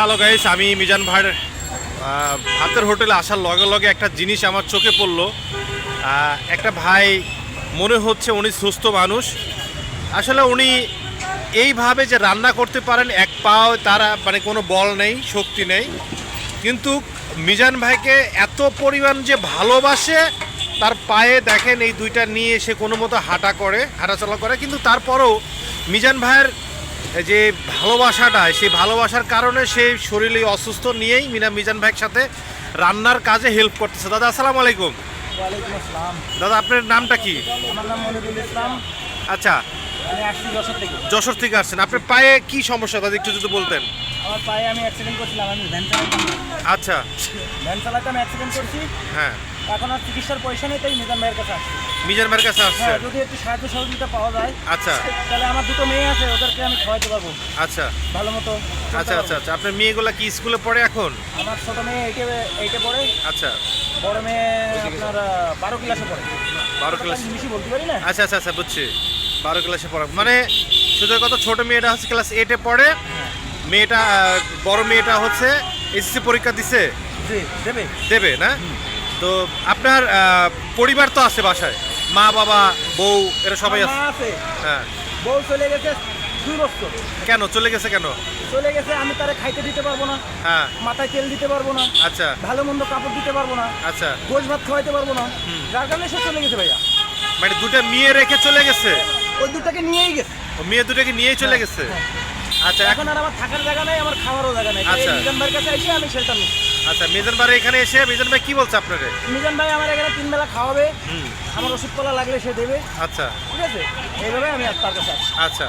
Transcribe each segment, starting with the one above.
Hello guys আমি মিজান ভাইয়ের ভাতের হোটেলে আসার লগে লগে একটা জিনিস আমার চোখে পড়ল। একটা ভাই, মনে হচ্ছে উনি সুস্থ মানুষ। আসলে উনি এইভাবে যে রান্না করতে পারেন, এক পাও তারা মানে কোনো বল নেই, শক্তি নেই। কিন্তু মিজান ভাইকে এত পরিমাণ যে ভালোবাসে, তার পায়ে দেখেন এই দুইটা নিয়ে সে কোনো মতো হাঁটা করে, হাঁটাচলা করে। কিন্তু তারপরও মিজান ভাইয়ের যে ভালোবাসাটা সেই ভালোবাসার কারণে সে শরীরে অসুস্থ নিয়েই মিনা মিজান ভাইয়ের সাথে রান্নার কাজে হেল্প করতেছে। দাদা আসসালামু আলাইকুম। দাদা আপনার নামটা কি? আচ্ছা। যশোর থেকে। আসছেন। আপনার পায়ে কি সমস্যা? দাদা একটু যদি বলতেন। আমার পায়ে আমি অ্যাক্সিডেন্ট করছিলাম আমি ভ্যান চালাতাম। আচ্ছা। ভ্যান চালাতে আমি অ্যাক্সিডেন্ট করছি। হ্যাঁ। এখন আর চিকিৎসার পয়সা নেই তাই নিজাম ভাইয়ের কাছে আসছি। মিজান ভাইয়ের কাছে হ্যাঁ যদি একটু সাহায্য সহযোগিতা পাওয়া যায় আচ্ছা। তাহলে আমার দুটো মেয়ে আছে ওদেরকে আমি খাওয়াতে পারব। আচ্ছা। ভালো মতো আচ্ছা আচ্ছা আচ্ছা। আপনার মেয়েগুলা কি স্কুলে পড়ে এখন? আমার ছোট মেয়ে এইটে এইটে পড়ে। আচ্ছা। বড় মেয়ে আপনার বারো ক্লাসে পড়ে। বারো ক্লাস বেশি বলতে পারি না? আচ্ছা আচ্ছা আচ্ছা বুঝছি। বারো ক্লাসে পড়া। মানে শুধু কত ছোট মেয়েটা হচ্ছে ক্লাস এইটে পড়ে। মেয়েটা বড় মেয়েটা হচ্ছে এসএসসি পরীক্ষা দিছে। দেবে। দেবে না? তো আপনার পরিবার তো আছে বাসায়। মা বাবা বউ এরা সবাই আছে। হ্যাঁ। বউ চলে গেছে দুই বছর। কেন? চলে গেছে কেন? চলে গেছে আমি তারে খাইতে দিতে পারব না। হ্যাঁ। মাথায় তেল দিতে পারব না। আচ্ছা। ভালো মন্দ কাপড় দিতে পারব না। আচ্ছা। গোশ ভাত খাওয়াইতে পারব না। যার কারণে সে চলে গেছে ভাইয়া। মানে দুটা মেয়ে রেখে চলে গেছে? ওই দুটাকে নিয়েই গেছে। ও মেয়ে দুটাকে নিয়েই চলে গেছে? আচ্ছা এখন আর আমার থাকার জায়গা নাই আমার খাওয়ারও জায়গা নাই। আচ্ছা। ভাইয়ের কাছে এসে আমি শেল্টার নিচ্ছি। আচ্ছা মিজান ভাই এখানে এসে মিজান ভাই কি বলছে আপনারে মিজান ভাই আমার এখানে তিন বেলা খাওয়াবে। আমার ওষুধ কলা লাগলে সে দেবে। আচ্ছা। ঠিক আছে? এইভাবে আমি তার কাছে আচ্ছা।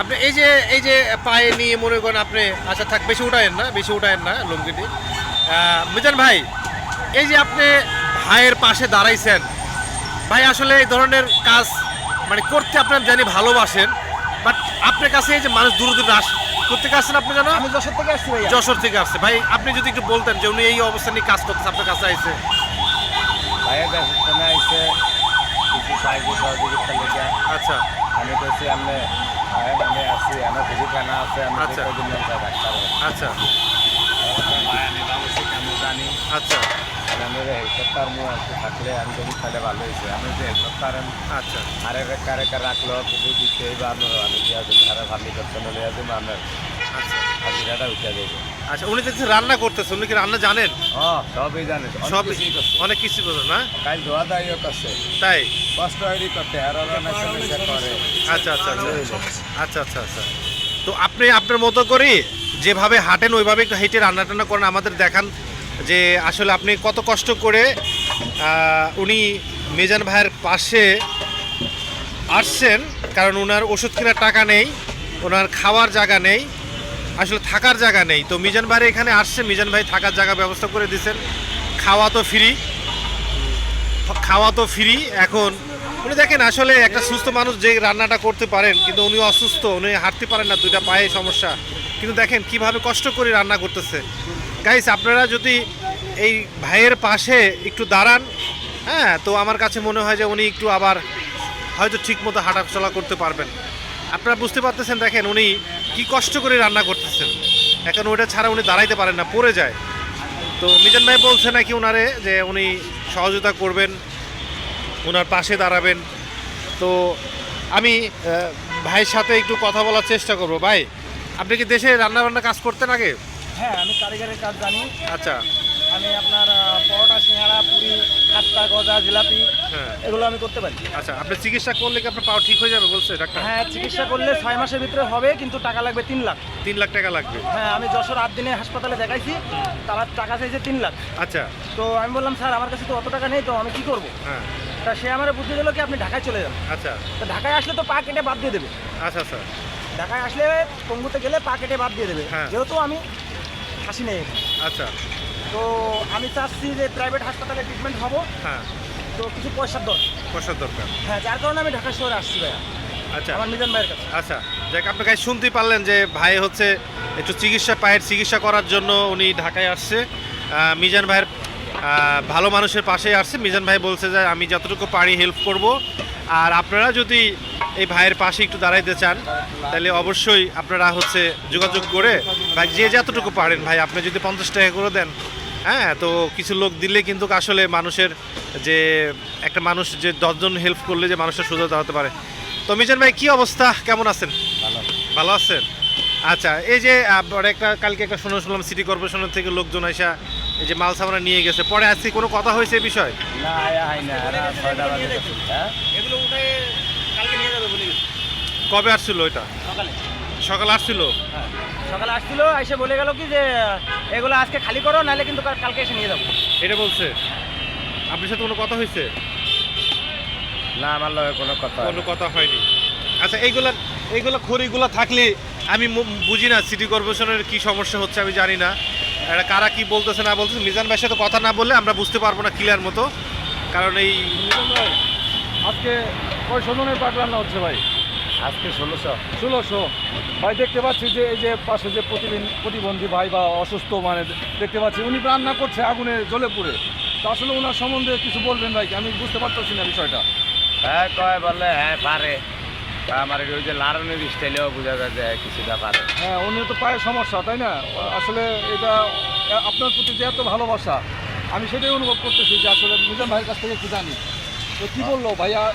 আপনি এই যে এই যে পায়ে নিয়ে মনে করেন আপনি আচ্ছা থাক বেশি উঠায়েন না বেশি উঠায়েন না লুঙ্গিটি। মিজান ভাই এই যে আপনি ভাইয়ের পাশে দাঁড়াইছেন ভাই আসলে এই ধরনের কাজ মানে করতে আপনার জানি ভালোবাসেন বাট আপনার কাছে এই যে মানুষ দূর দূর আস করতে আসছেন আপনি জানো আমি যশোর থেকে আসছি ভাইয়া। যশোর থেকে আসছে। ভাই আপনি যদি একটু বলতেন যে উনি এই অবস্থা নিয়ে কাজ করতেছে আপনার কাছে আইছে। ভাইয়ের কাছে আইসে কিছু সাহায্য সহযোগিতা লেগে। আচ্ছা। আমি বলছি আমি আমি আছি আমার কিছু খানা আছে আমি আচ্ছা। ডাক্তার আচ্ছা। ভাই আমি ভাবছি আমি জানি আচ্ছা আমি হেল্প করতাম একটু থাকলে আমি যদি তাহলে ভালো হয়েছে আমি যে হেল্প করতাম আচ্ছা। আরে কারে কারে রাখল কিছু দিতে বা আমি আমি দিয়া দেবো আরে ভাবি করতে নলে দেবো আমার আচ্ছা। হাজিরাটা উঠে দেবো আচ্ছা উনি দেখছি রান্না করতেছে উনি কি রান্না জানেন? সবই জানে সব অনেক কিছু বোঝেন না? কাল ধোয়া দাইও করছে তাই? কষ্ট হয়নি করতে আর করে। আচ্ছা আচ্ছা আচ্ছা। আচ্ছা আচ্ছা আচ্ছা। তো আপনি আপনার মতো করে যেভাবে হাঁটেন ওইভাবে একটু হেঁটে রান্না টান্না করেন আমাদের দেখান যে আসলে আপনি কত কষ্ট করে উনি মেজান ভাইয়ের পাশে আসছেন, কারণ ওনার ওষুধ কেনার টাকা নেই ওনার খাওয়ার জায়গা নেই, আসলে থাকার জায়গা নেই। তো মিজান ভাই এখানে আসছে, মিজান ভাই থাকার জায়গা ব্যবস্থা করে দিয়েছেন। খাওয়া তো ফ্রি, খাওয়া তো ফ্রি, এখন উনি দেখেন, আসলে একটা সুস্থ মানুষ যে রান্নাটা করতে পারেন, কিন্তু উনি অসুস্থ, উনি হাঁটতে পারেন না, দুইটা পায়ে সমস্যা। কিন্তু দেখেন, কীভাবে কষ্ট করে রান্না করতেছে। গাইস আপনারা যদি এই ভাইয়ের পাশে একটু দাঁড়ান হ্যাঁ তো আমার কাছে মনে হয় যে উনি একটু আবার হয়তো ঠিক মতো হাঁটাচলা করতে পারবেন। আপনারা বুঝতে পারতেছেন, দেখেন উনি কি কষ্ট করে রান্না করতেছেন। এখন ওটা ছাড়া উনি দাঁড়াইতে পারেন না, পড়ে যায়। তো মিজান ভাই বলছে নাকি ওনারে যে উনি সহযোগিতা করবেন ওনার পাশে দাঁড়াবেন। তো আমি ভাইয়ের সাথে একটু কথা বলার চেষ্টা করব। ভাই, আপনি কি দেশে রান্না বান্না কাজ করতেন আগে? হ্যাঁ আমি কারিগরের কাজ জানি। আচ্ছা। আমি আপনার পরোটা সিঙ্গাড়া পুরি খাস্তা গজা জিলাপি হ্যাঁ। এগুলো আমি করতে পারি। আচ্ছা আপনি চিকিৎসা করলে কি আপনার পাও ঠিক হয়ে যাবে বলছে ডাক্তার? হ্যাঁ চিকিৎসা করলে ছয় মাসের ভিতরে হবে কিন্তু টাকা লাগবে তিন লাখ। তিন লাখ টাকা লাগবে? হ্যাঁ আমি যশোর আট দিনে হাসপাতালে দেখাইছি তারা টাকা চাইছে তিন লাখ। আচ্ছা। তো আমি বললাম স্যার আমার কাছে তো অত টাকা নেই তো আমি কি করব? হ্যাঁ। তা সে আমার বুদ্ধি দিল কি আপনি ঢাকায় চলে যান। আচ্ছা। তো ঢাকায় আসলে তো পা কেটে বাদ দিয়ে দেবে। আচ্ছা আচ্ছা। ঢাকায় আসলে পঙ্গুতে গেলে পা কেটে বাদ দিয়ে দেবে। হ্যাঁ। যেহেতু আমি হাসি নেই আচ্ছা। তো আমি চাচ্ছি যে প্রাইভেট হাসপাতালে ট্রিটমেন্ট হব। হ্যাঁ। তো কিছু পয়সার দরকার। পয়সার দরকার। হ্যাঁ যার কারণে আমি ঢাকা শহরে আসছি ভাইয়া। আচ্ছা। আমার মিজান ভাইয়ের কাছে। আচ্ছা যাক আপনি গাই শুনতেই পারলেন যে ভাই হচ্ছে একটু চিকিৎসা পায়ের চিকিৎসা করার জন্য উনি ঢাকায় আসছে। মিজান ভাইয়ের ভালো মানুষের পাশেই আসছে। মিজান ভাই বলছে যে আমি যতটুকু পারি হেল্প করব। আর আপনারা যদি এই ভাইয়ের পাশে একটু দাঁড়াইতে চান তাহলে অবশ্যই আপনারা হচ্ছে যোগাযোগ করে ভাই যে যতটুকু পারেন ভাই আপনি যদি পঞ্চাশ টাকা করে দেন হ্যাঁ তো কিছু লোক দিলে কিন্তু আসলে মানুষের যে একটা মানুষ যে দশজন হেল্প করলে যে মানুষের সুযোগ হতে পারে। তো মিজান ভাই কী অবস্থা? কেমন আছেন? ভালো ভালো আছেন? আচ্ছা এই যে পরে একটা কালকে একটা শুনে শুনলাম সিটি কর্পোরেশনের থেকে লোকজন আইসা এই যে মাল সামরা নিয়ে গেছে। পরে আজকে কোনো কথা হয়েছে এই বিষয়? না কবে আসছিল এটা সকালে। সকালে আসছিল? হ্যাঁ। সকালে আসছিল এসে বলে গেল কি যে এগুলো আজকে খালি করো নাহলে কিন্তু কালকে এসে নিয়ে যাব। এটা বলছে? আপনার সাথে কোনো কথা হয়েছে? না আমার লগে কোনো কথা কোনো কথা হয়নি। আচ্ছা এইগুলা এইগুলো খড়িগুলো থাকলে আমি বুঝি না সিটি কর্পোরেশনের কি সমস্যা হচ্ছে আমি জানি না। এটা কারা কি বলতেছে না বলতেছে মিজান ভাইয়ের সাথে কথা না বললে আমরা বুঝতে পারব না ক্লিয়ার মতো। কারণ এই আজকে কয়শো জনের পাট হচ্ছে ভাই? আজকে ষোলোশো। ষোলোশো। ভাই দেখতে পাচ্ছি যে এই যে পাশে যে প্রতিবিন- প্রতিবন্ধী ভাই বা অসুস্থ মানে দেখতে পাচ্ছি উনি রান্না করছে আগুনে জ্বলে পুড়ে তো আসলে ওনার সম্বন্ধে কিছু বলবেন ভাই আমি বুঝতে পারতেছি না বিষয়টা। হ্যাঁ কয় বলে হ্যাঁ পারে। আমার ওই যে লাড়নের স্টাইলেও বোঝা যায় যে কিছুটা পারে। হ্যাঁ উনি তো পায়ের সমস্যা তাই না? আসলে এটা আপনার প্রতি যে এত ভালোবাসা আমি সেটাই অনুভব করতেছি যে আসলে মিজান ভাইয়ের কাছ থেকে একটু জানি। তো কি বলল ভাইয়া